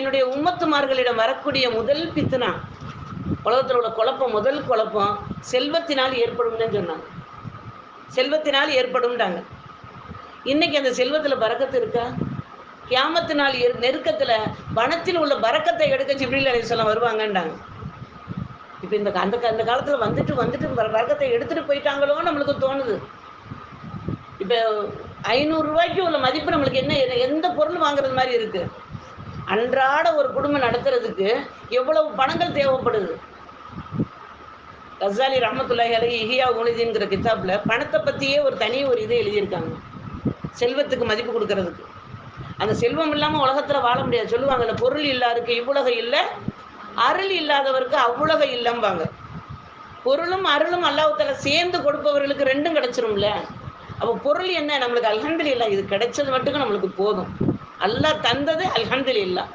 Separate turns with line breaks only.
என்னுடைய உம்மத்துமார்களிடம் வரக்கூடிய முதல் பித்துனா உலகத்தில் உள்ள குழப்பம் முதல் குழப்பம் செல்வத்தினால் ஏற்படும்னு சொன்னாங்க. செல்வத்தினால் ஏற்படும்டாங்க இன்னைக்கு அந்த செல்வத்தில் பறக்கத்து இருக்கா? கியாமத்தினால் நெருக்கத்தில் எரு- வனத்தில் உள்ள பறக்கத்தை எடுக்க ஜிப்ரில் அலி சொல்லம் வருவாங்கன்றாங்க. இப்போ இந்த அந்த அந்த காலத்தில் வந்துட்டு வந்துட்டு பறக்கத்தை எடுத்துட்டு போயிட்டாங்களோ நம்மளுக்கு தோணுது. இப்போ ஐநூறுரூவாய்க்கு உள்ள மதிப்பு நம்மளுக்கு என்ன எந்த பொருள் வாங்குறது மாதிரி இருக்குது அன்றாட ஒரு குடும்பம் நடத்துறதுக்கு எவ்வளவு பணங்கள் தேவைப்படுது? கசாலி ரஹமத்துல்லாஹி அலைஹி இஹியா உனிதிங்கிற கிதாப்ல பணத்தை பத்தியே ஒரு தனி ஒரு இது எழுதியிருக்காங்க. செல்வத்துக்கு மதிப்பு கொடுக்கறதுக்கு. அந்த செல்வம் இல்லாம உலகத்துல வாழ முடியாது. சொல்லுவாங்கல்ல பொருள் இல்லாருக்கு இவ்வுலக இல்லை அருள் இல்லாதவருக்கு அவ்வுலக இல்லம்பாங்க. பொருளும் அருளும் அல்லாஹ்வுத்தால சேர்ந்து கொடுப்பவர்களுக்கு ரெண்டும் கிடைச்சிரும்ல? அப்போ பொருள் என்ன? நம்மளுக்கு அல்ஹம்துலில்லாஹ் இது கிடைச்சது மட்டும் நம்மளுக்கு போதும். அல்லாஹ் தந்தது அல்ஹம்துலில்லாஹ்.